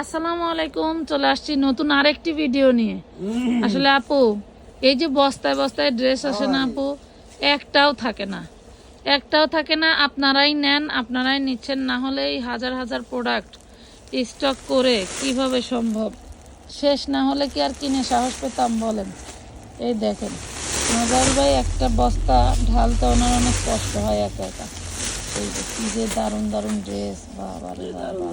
আসসালামু আলাইকুম, চলে আসছি নতুন আরেকটি ভিডিও নিয়ে। আসলে আপু, এই যে বস্তায় বস্তায় ড্রেস আসে না আপু, একটাও থাকে না। একটাও থাকে না, আপনারাই নেন, আপনারাই নিচ্ছেন, না হলে এই হাজার হাজার প্রোডাক্ট স্টক করে কীভাবে সম্ভব? শেষ না হলে কি আর কিনে সাহস পেতাম বলেন? এই দেখেন মজার ভাই একটা বস্তা ঢালতে ওনার অনেক কষ্ট হয় একা একা। এই যে কি যে দারুণ দারুণ ড্রেস বাবা রে বাবা।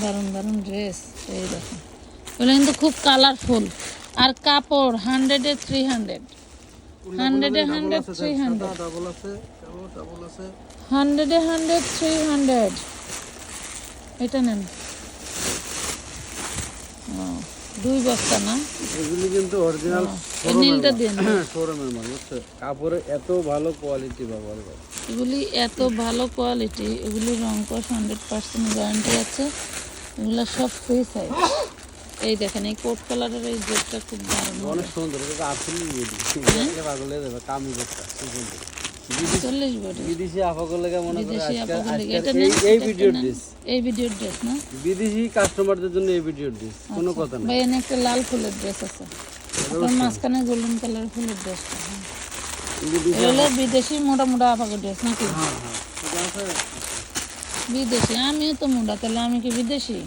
দারুণ দারুণ ড্রেস এই দেখুন এগুলো কিন্তু খুব কালারফুল আর কাপড় হান্ড্রেডে থ্রি হান্ড্রেড হান্ড্রেডে হান্ড্রেড থ্রি হান্ড্রেড হান্ড্রেডে হান্ড্রেড থ্রি হান্ড্রেড এটা নেন। দুই বস্তা না? এগুলি কিন্তু অরিজিনাল নীলটা দিন শোরুমের মাল বুঝছ? কাপড়ে এত ভালো কোয়ালিটি ব্যবহার করে। এগুলি এত ভালো কোয়ালিটি এগুলি রং কস হান্ড্রেড পার্সেন্ট গ্যারান্টি আছে। এগুলো সব ফ্রি সাইজ এই দেখেন এই কোট কালারের এই ড্রেসটা খুব দারুণ অনেক সুন্দর এটা আসলে বিডি পাগল হয়ে যাবে কামি করতে সুন্দর চল্লিশ বডি। বিদেশি আফাগুলো লেগে মনে করে বিদেশি আজকাল আপাতত আজকাল এটা এই নেন, এই এটা ভিডিওর ড্রেস এই ভিডিওর ড্রেস না? বিদেশি কাস্টমারদের জন্য এই ভিডিওর ড্রেস কোনো কথা না ভাই এনে একটা লাল ফুলের ড্রেস আছে। মাঝখানে গোল্ডেন কালার ফুলের ড্রেসটা এগুলো বিদেশি মোটা মোটা আপাকে ড্রেস নাকি? হ্যাঁ হ্যাঁ। এটা বিদেশি আমিও তো মোটা তাহলে আমি কি বিদেশি?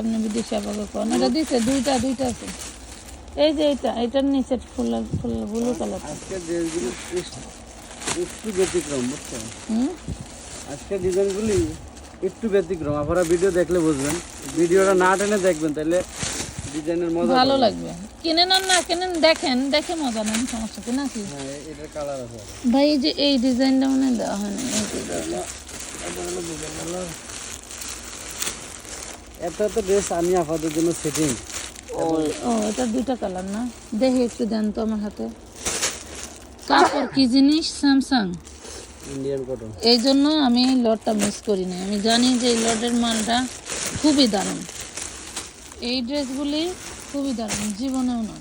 আপনি বিদেশি আপাকে কোন? এটা দিছে দুইটা দুইটা আছে। এই যে এইটা এটার নিচে ফুল ফুল ব্লু কালার ড্রেসগুলো একটু ব্যতিক্রম বুঝছ হুম? আজকের ডিজাইনগুলি একটু ব্যতিক্রম। আপনারা ভিডিও দেখলে বুঝবেন। ভিডিওটা না টেনে দেখবেন তাহলে ডিজাইনের মজা ভালো লাগবে। কিনে নেন না কিনেন দেখেন দেখে মজা নেন সমস্যা কি নাকি? হ্যাঁ এটার কালার আছে। ভাই এই যে এই ডিজাইনটা মনে দেওয়া এই ডিজাইনটা। এত এত ড্রেস আমি আপনাদের জন্য সেটিং ও এটা দুইটা কালার না? দেখি একটু দেন তো আমার হাতে। কাপড় কি জিনিস? স্যামসাং ইন্ডিয়ান কটন এই জন্য আমি লটটা মিস করি না আমি জানি যে এই লটের মালটা খুবই দারুণ। এই ড্রেসগুলি খুবই দারুণ জীবনেও না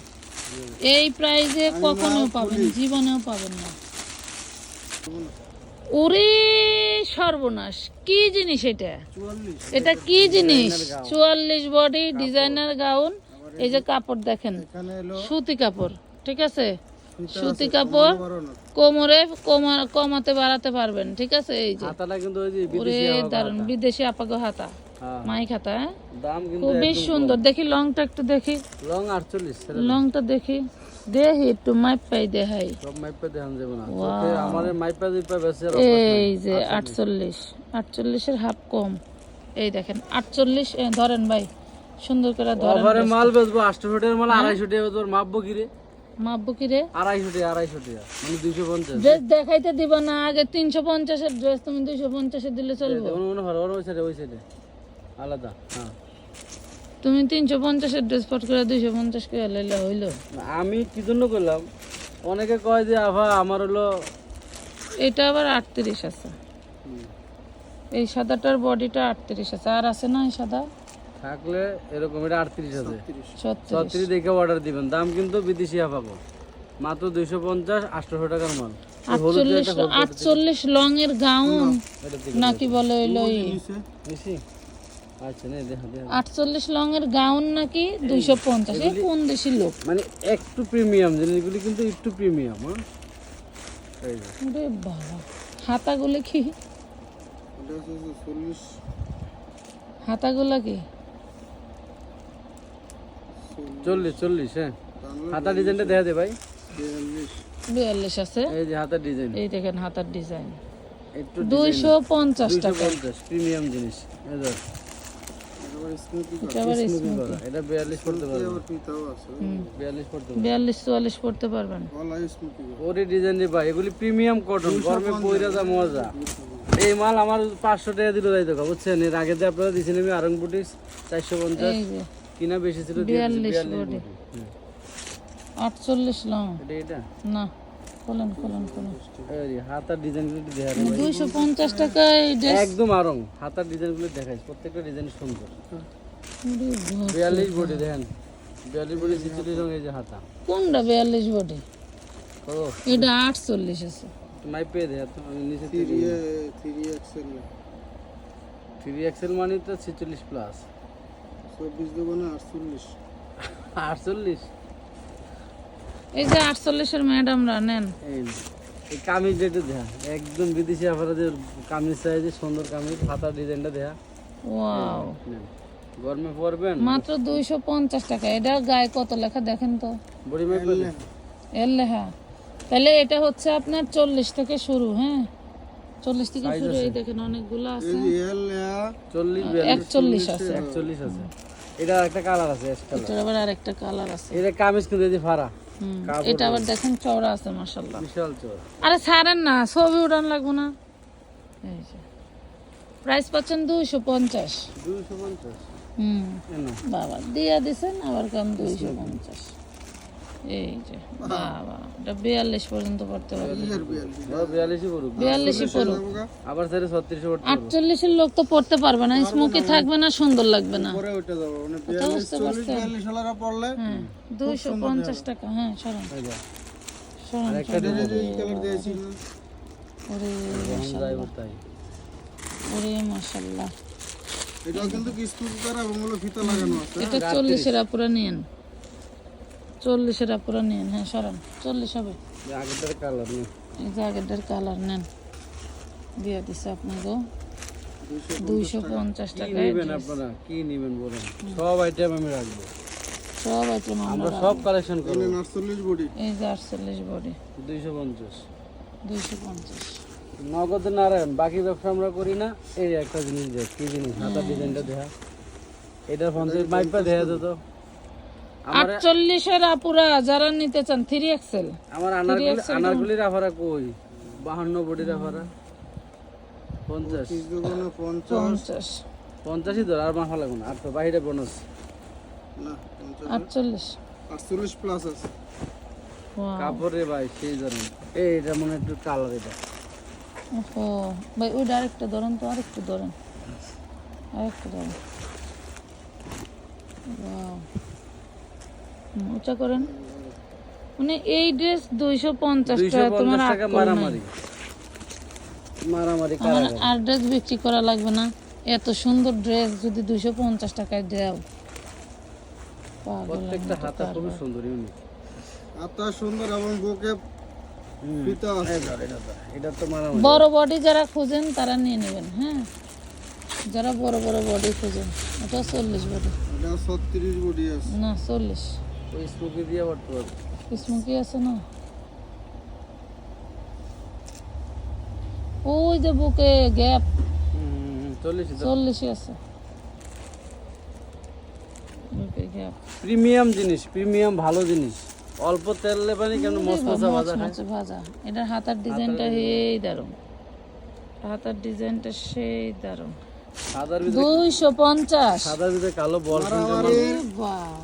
এই প্রাইজে কখনোও পাবেন জীবনেও পাবেন না। ওরে সর্বনাশ কি জিনিস এটা? এটা কি জিনিস? চুয়াল্লিশ বডি ডিজাইনার গাউন এই যে কাপড় দেখেন সুতি কাপড় ঠিক আছে? সুতি কাপড় কোমরে কমাতে বাড়াতে পারবেন ঠিক আছে? এই যে। দারুণ বিদেশি আপাগো হাতা। হ্যাঁ। মাইক হাতা হ্যাঁ? দাম কিন্তু খুবই সুন্দর। দেখি লংটা একটু দেখি। লং আটচল্লিশ লংটা দেখি। দেখি একটু দেখাই। সব মাইপে দেখান যাবে না। আমার মাইপা দিপা বেশি এই যে আটচল্লিশ। আটচল্লিশের হাফ কম। এই দেখেন আটচল্লিশ এ, ধরেন ভাই সুন্দর করে ধরেন ওভারে মাল বেচবো আটশো টাকার মাল আড়াইশো টাকা বেচবো মাপবো কি রে? মাপবো কি রে? আড়াইশো টাকা আড়াইশো টাকা মানে দুইশো পঞ্চাশ। ড্রেস দেখাইতে দিব না আগে তিনশো পঞ্চাশের ড্রেস তুমি দুইশো পঞ্চাশে দিলে চলবে। হয় ওর ওই সাইডে ওই সাইডে আলাদা হ্যাঁ। তুমি তিনশো পঞ্চাশের ড্রেস পট করে দুইশো পঞ্চাশ করে লইলে হইল। আমি কি জন্য করলাম? অনেকে কয় যে আভা আমার হলো এটা আবার আটত্রিশ আছে। এই সাদাটার বডিটা আটত্রিশ আছে। আর আছে না এই সাদা? থাকলে এরকম এটা আটত্রিশ আছে। ছত্রিশ। দেখে অর্ডার দিবেন। দাম কিন্তু বিদেশি আপাবো মাত্র দুইশো পঞ্চাশ আটশো টাকার মাল। আটচল্লিশ আটচল্লিশ লং এর গাউন নাকি বলে হইল আটচল্লিশ লং এর গাউন নাকি দুইশো পঞ্চাশ এই কোন দেশি লোক? মানে একটু প্রিমিয়াম জিনিসগুলি কিন্তু একটু প্রিমিয়াম হ্যাঁ? এই ওরে বাবা হাতাগুলো কি? হাতাগুলো কি? চল্লিশ চল্লিশ হ্যাঁ। হাতার ডিজাইনটা দেখা দে ভাই। বিয়াল্লিশ। আছে? এই যে হাতার ডিজাইন। এই দেখেন হাতার ডিজাইন। দুইশো পঞ্চাশ টাকা। পঞ্চাশ প্রিমিয়াম জিনিস এটা আবার। এটা বিয়াল্লিশ পড়তে পারবে। হুম। বিয়াল্লিশ পড়তে পারবে। বিয়াল্লিশ চুয়াল্লিশ পড়তে পারবেন। ওরে ডিজাইন রে ভাই এগুলি প্রিমিয়াম কটন গরমে পইরা যা মজা। এই মাল আমার পাঁচশো টাকা দিল যাইতো বুঝছেন? এর আগে যে আপনারা দিয়েছেন আমি আরং চারশো পঞ্চাশ। কিনা বেশি ছিল দিয়ে দিছি, বিয়াল্লিশ বিয়াল্লিশ বডি। বুটি। হুম। আটচল্লিশ লং। এটা এটা? না। খোলেন খোলেন খোলেন। এই হাতার ডিজাইনগুলো দেখা রে ভাই। পঞ্চাশ টাকা এই ড্রেস একদম আরং। হাতার ডিজাইনগুলো দেখাইছে প্রত্যেকটা ডিজাইন সুন্দর। বিয়াল্লিশ বডি দেখেন। বিয়াল্লিশ বডি ছিচল্লিশ রঙ এই যে হাতা। কোনটা বিয়াল্লিশ বডি? কত এটা আটচল্লিশ আছে। মাই দেয় তো আমি নিচে থেকে থ্রি এক্সেল মানে তো ছেচল্লিশ প্লাস চব্বিশ দোকানে আটচল্লিশ। আটচল্লিশ? এই যে আটচল্লিশের ম্যাডামরা নেন। এই এই কামিজ যেটা দেখা একদম বিদেশি আপারাদের কামিজ সাইজে সুন্দর কামিজ হাতার ডিজাইনটা দেখা ওয়াও। গরমে পরবেন? মাত্র দুইশো পঞ্চাশ টাকা। এটা গায়ে কত লেখা দেখেন তো? বডি মেক এর লেখা। তাহলে এটা হচ্ছে আপনার চল্লিশ থেকে শুরু হ্যাঁ? চল্লিশ থেকে শুরু এই দেখেন অনেকগুলো আছে। এল চল্লিশ একচল্লিশ আছে। একচল্লিশ আছে। এটা একটা কালার আছে এটার আবার আরেকটা কালার আছে। এটা কামিজ কিন্তু এই যে কাপড় এটা আবার দেখেন চওড়া আছে মাশাল্লাহ বিশাল চওড়া। আরে ছাড়েন না ছবি উড়ান লাগবো না। এই যে। প্রাইস পাচ্ছেন দুইশো পঞ্চাশ। দুইশো পঞ্চাশ। হুম। বাবা দিয়া দিছেন আবার কাম দুইশো পঞ্চাশ। এই যে বাবা এটা বিয়াল্লিশ পর্যন্ত পড়তে পারবে বিয়াল্লিশই পড়ুক আবার স্যার ছত্রিশে পড়তে আটচল্লিশের লোক তো পড়তে পারবে না স্মোকি থাকবে না সুন্দর লাগবে না। মানে হ্যাঁ দুইশো পঞ্চাশ টাকা হ্যাঁ সরান। এই যে, সরান আরেকটা এই কালার দিয়েছি না। ওরে ড্রাইভার তাই ওরে মাসাল্লাহ এটাও কিন্তু কিস্তুর করা এবং হলো ফিতা লাগানো আছে এটা চল্লিশের আপুরা নিয়েন চল্লিশের আপুরা নিয়েন হ্যাঁ সরান। চল্লিশ হবে। আগেরটার কালার নেই এই যে আগেরটার কালার নেন। দিয়ে দিছে আপনাকে দুইশো পঞ্চাশ কি টাকায় নিবেন আপনারা? কি নিবেন বলেন? সব আইটেম আমি রাখব। সব আইটেম আমরা সব কালেকশন করব। আটচল্লিশ বডি এই যে আটচল্লিশ বডি দুইশো পঞ্চাশ। দুইশো পঞ্চাশ। নগদে না রাখেন বাকি ব্যবসা আমরা করি না। এই একটা জিনিস দেখ কি জিনিস? হাতার ডিজাইনটা দেখা। এটার পঞ্চাশ মাইপা দেখা যেত। আটচল্লিশের আপুরা যারা নিতে চান থ্রি এক্সেল আমার আনারগুলি আনারগুলির আফারা কই? বাহান্ন বডির আফারা। পঞ্চাশ। পঞ্চাশ। পঞ্চাশ। পঞ্চাশই ধর আর মাফা লাগবে না আর তো বাহিরে বোনাস আটচল্লিশ। আটচল্লিশ প্লাস আছে. কাপড়ে ভাই সেই ধরেন এই এটা মনে হয় একটু কালার এটা। ওহো ভাই ওইটা আরেকটা ধরেন তো আরেকটু ধরেন। আরেকটু ধরেন। Wow. উঁচা করেন। মানে এই ড্রেস দুইশো পঞ্চাশ টাকা তোমার। মারামারি। মারামারি আমার আর ড্রেস বিক্রি করা লাগবে না। এত সুন্দর ড্রেস যদি দুইশো পঞ্চাশ টাকায় দেও। প্রত্যেকটা হাতা খুবই সুন্দর ইউনিক আত্মা সুন্দর এবং বুকে ফিতা আছে। এটা তো মারামারি। বড় বডি যারা খুঁজেন তারা নিয়ে নেবেন হ্যাঁ? যারা বড় বড় বডি খুঁজেন ওটা চল্লিশ বডি বডি আছে। না চল্লিশ। ওই স্মোকি দিয়ে পারবে। স্মোকি আছে না? ওই যে বুকে গ্যাপ। চল্লিশ আছে। প্রিমিয়াম জিনিস প্রিমিয়াম ভালো জিনিস। অল্প তেল লেবানি কেন? মশমশা ভাজা ভাজা। এটার হাতার ডিজাইনটা সেই দারুণ। হাতার ডিজাইনটা সেই দারুণ। দুইশো পঞ্চাশ। সাদার ভিতরে কালো বল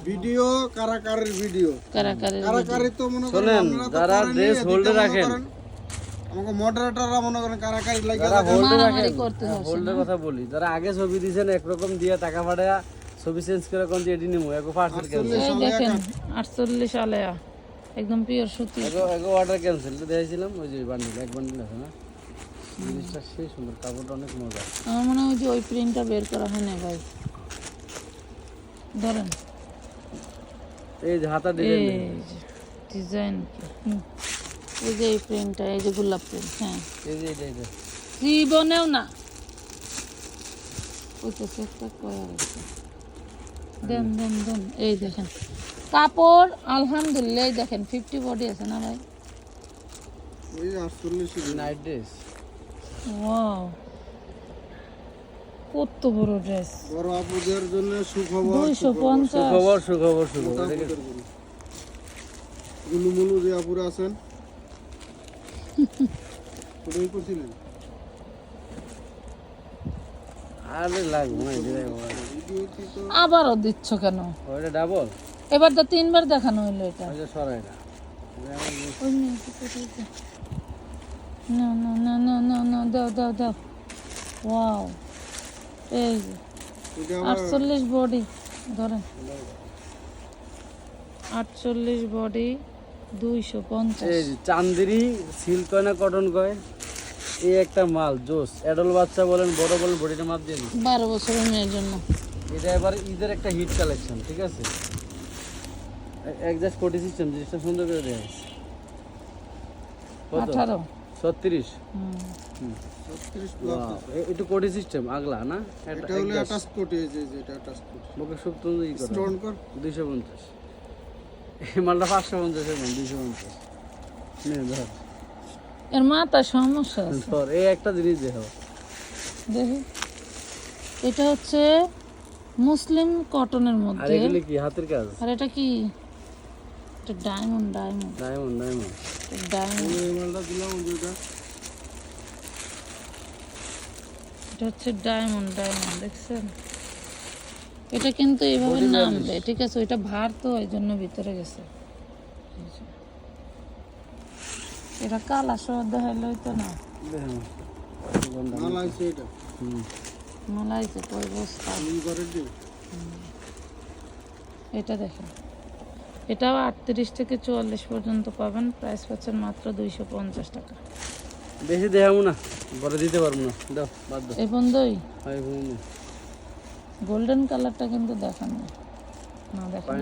ভিডিও কারাকারির ভিডিও। কারাকারি কারাকারি তো মনে করেন শোনেন আপনারা তো যারা ড্রেস হোল্ডে রাখেন। আমাকে মডারেটররা মনে করেন কারাকারি লাগে যারা হোল্ডে রাখেন হোল্ডের কথা বলি। যারা আগে ছবি দিয়েছেন একরকম দিয়ে টাকা পাঠায়া ছবি চেঞ্জ করে কোন দিয়ে নিমু এগো পার্সেল ক্যান্সেল দেখেন আটচল্লিশ আলেয়া। একদম পিওর সুতি এগো এগো অর্ডার ক্যান্সেল তো দেখেছিলাম ওই যে বান্ডিল এক বান্ডিল আছে না? জিনিসটা সেই সুন্দর কাপড়টা অনেক মজা আমার মনে হয় ওই যে ওই প্রিন্টটা বের করা হয় না ভাই। ধরেন। এই যে হাতা এই ডিজাইন ডিজাইন এই যে এই প্রিন্টটা এই যে গোলাপ প্রিন্ট হ্যাঁ। এই যে এটা এটা জীবনেও না। ওই তো একটা কয়া দেন দেন দেন এই দেখেন। কাপড় আলহামদুলিল্লাহ এই দেখেন ফিফটি বডি আছে না ভাই? ওই আটচল্লিশ নাইট ড্রেস ওয়াও কত বড় ড্রেস বড় আপুদের জন্য সুখবর দুইশো পঞ্চাশ। সুখবর সুখবর সুখবর। গুলুমুলু যে আপুরা আছেন। ওটাই করছিলেন? আরে লাগবে আবারও দিচ্ছ কেন? ওইটা ডাবল এবার তো তিনবার দেখানো হইল এটা। সরাই না। নে। না না না না না দাও দাও দাও। ওয়াও এই আটচল্লিশ বডি ধরেন। আটচল্লিশ বডি দুইশো পঞ্চাশ। চান্দেরি কয় না কটন কয়। এই একটা মাল জোস। অ্যাডল বাচ্চা বলেন বড় বলেন বডিটা মাপ দিয়ে বারো বছরের মেয়ের জন্য। এটা এবার ঈদের একটা হিট কালেকশন ঠিক আছে? একজাস্ট কোটি সিস্টেম জিনিসটা সুন্দর করে দেওয়া কত? আঠারো। ছত্রিশ। একটু কোটি সিস্টেম আগলা না? এটা হলো অ্যাটাচ কোটি এই যে এই যে এটা অ্যাটাচ কোটি মুখে সুপ্ত স্টোন কর। দুইশো পঞ্চাশ। মালটা পাঁচশো পঞ্চাশের দাম দুইশো পঞ্চাশ। ধর। এর মাথা সমস্যা ধর এই একটা জিনিস দেখো। দেখি। এটা হচ্ছে মুসলিম কটনের আর মধ্যে। কি হাতের কাজ? আর এটা কি? এটা ডায়মন্ড ডায়মন্ড ডায়মন্ড ডায়মন্ড এটা হচ্ছে ডায়মন্ড ডায়মন্ড দেখছেন? এটা কিন্তু এইভাবে নামবে ঠিক আছে? ওইটা ভার তো এই জন্য ভিতরে গেছে। এটা কালা সহ দেখাইলে হইতো না। মালাইছে কয় বস্তা? এটা দেখেন। এটাও আটত্রিশ থেকে চুয়াল্লিশ পর্যন্ত পাবেন। প্রাইস পাচ্ছেন মাত্র দুইশো পঞ্চাশ টাকা। বেশি দেখাবো না পরে দিতে পারব না। দাও বাদ দাও। এই বন্ধুই। গোল্ডেন কালারটা কিন্তু দেখান। না না দেখান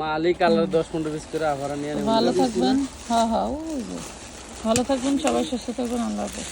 মালি কালার দশ পনেরো পিস করে নিয়ে ভালো থাকবেন। হ্যাঁ। হ্যাঁ ভালো থাকবেন সবাই সুস্থ থাকবেন আল্লাহ হাফেজ।